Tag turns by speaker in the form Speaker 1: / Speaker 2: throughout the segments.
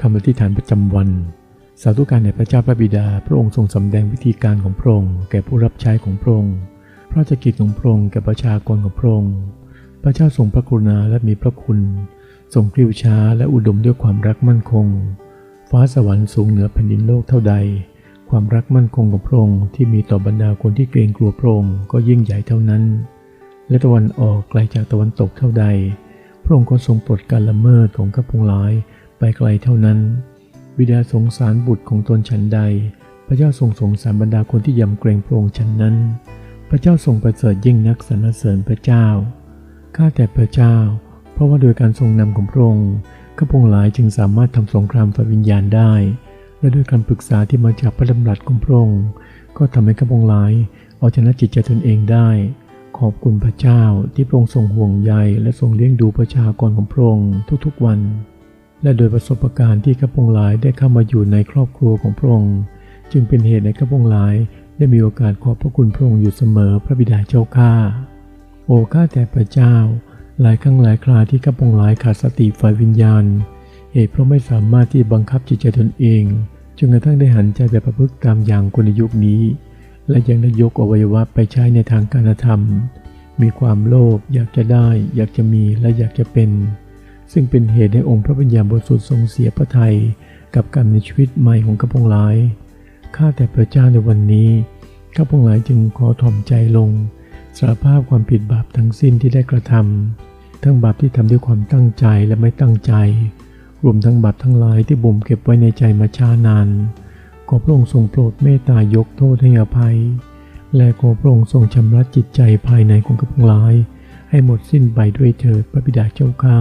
Speaker 1: คำอธิษฐานประจำวัน สาธุการแด่พระเจ้าพระบิดา พระองค์ทรงสำแดงวิธีการของพระองค์แก่ผู้รับใช้ของพระองค์พระราชกิจของพระองค์แก่ประชากรของพระองค์พระเจ้าทรงพระกรุณาและมีพระคุณ ทรงกริ้วช้าและอุดมด้วยความรักมั่นคง ฟ้าสวรรค์สูงเหนือแผ่นดินโลกเท่าใด ความรักมั่นคงของพระองค์ที่มีต่อบรรดาคนที่เกรงกลัวพระองค์ก็ยิ่งใหญ่เท่านั้น และตะวันออกไกลจากตะวันตกเท่าใด พระองค์ก็ทรงปลดการละเมิดของข้าพงหลาย ไปไกลเท่านั้น บิดาสงสารบุตรของตนฉันใด พระเจ้าทรงสงสารบรรดาคนที่ยำเกรงพระองค์ฉันนั้น พระเจ้าทรงประเสริฐยิ่งนักสรรเสริญพระเจ้า ข้าแต่พระเจ้า เพราะว่าโดยการทรงนำของพระองค์ข้าพงหลายจึงสามารถทำสงครามฝ่ายวิญญาณได้ และด้วยการปรึกษาที่มาจากพระดำรัสของพระองค์ก็ทำให้ข้าพงหลายเอาชนะจิตใจตนเองได้ ขอบคุณพระเจ้าที่พระองค์ทรงห่วงใยและทรงเลี้ยงดูประชากรของพระองค์ทุกๆวัน และโดยประสบการณ์ที่ข้าพงหลายได้เข้ามาอยู่ในครอบครัวของพระองค์ จึงเป็นเหตุให้ข้าพงหลายได้มีโอกาสขอบพระคุณพระองค์อยู่เสมอพระบิดาเจ้าข้าโอ้ข้าแต่พระเจ้า หลายครั้งหลายคราที่ข้าพงหลายขาดสติฝ่ายวิญญาณ เหตุเพราะไม่สามารถที่บังคับจิตใจตนเองจนกระทั่งได้หันใจแบบประพฤติตามอย่างคนในยุคนี้ และยังได้ยกอวัยวะไปใช้ในทางการธรรม มีความโลภอยากจะได้ อยากจะมีและอยากจะเป็น ซึ่งเป็นเหตุให้องค์พระปัญญาบริสุทธิ์ทรงเสียพระทัยกับการในชีวิตใหม่ของข้าพงหลาย ข้าแต่พระเจ้าในวันนี้ข้าพงหลายจึงขอถ่อมใจลงสารภาพความผิดบาปทั้งสิ้นที่ได้กระทำทั้งบาปที่ทำด้วยความตั้งใจและไม่ตั้งใจ รวมทั้งบาปทั้งหลายที่บ่มเก็บไว้ในใจมาช้านาน ขอพระองค์ทรงโปรดเมตตายกโทษให้อภัย และขอพระองค์ทรงชำระจิตใจภายในของข้าพงหลาย ให้หมดสิ้นไปด้วยเถิดพระบิดาเจ้าข้า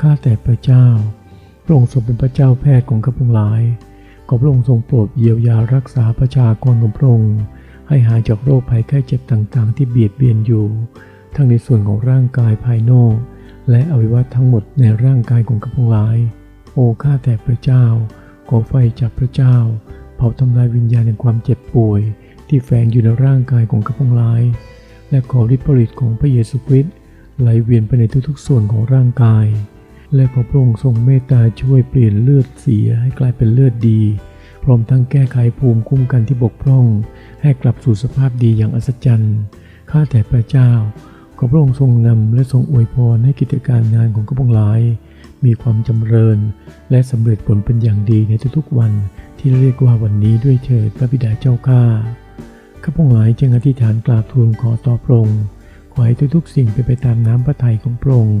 Speaker 1: ข้าแต่พระเจ้า พระองค์ทรงเป็นพระเจ้าแพทย์ของข้าพงหลาย ขอพระองค์ทรงโปรดเยียวยารักษาประชากรของพระองค์ให้หายจากโรคภัยไข้เจ็บต่างๆ ที่เบียดเบียนอยู่ ทั้งในส่วนของร่างกายภายนอก และอวัยวะทั้งหมดในร่างกายของข้าพงหลาย โอ้ข้าแต่พระเจ้า ขอไฟจากพระเจ้า เผาทำลายวิญญาณแห่งความเจ็บป่วย ที่แฝงอยู่ในร่างกายของข้าพงหลาย และขอฤทธิ์ผลิตของพระเยซูคริสต์ไหลเวียนไปในทุกๆส่วนของร่างกาย และขอพระองค์ทรงเมตตาช่วยเปลี่ยนเลือดเสียให้กลายเป็นเลือดดี พร้อมทั้งแก้ไขภูมิคุ้มกันที่บกพร่อง ให้กลับสู่สภาพดีอย่างอัศจรรย์ข้าแต่พระเจ้า ขอพระองค์ทรงนำและทรงอวยพรให้กิจการงานของข้าพงหลาย มีความจำเริญ และสำเร็จผลเป็นอย่างดีในทุกๆวันที่เรียกว่าวันนี้ด้วยเถิดพระบิดาเจ้าข้าข้าพงหลายจึงอธิษฐานกราบทูลขอต่อพระองค์ขอให้ทุกๆสิ่งเป็นไปตามน้ำพระทัยของพระองค์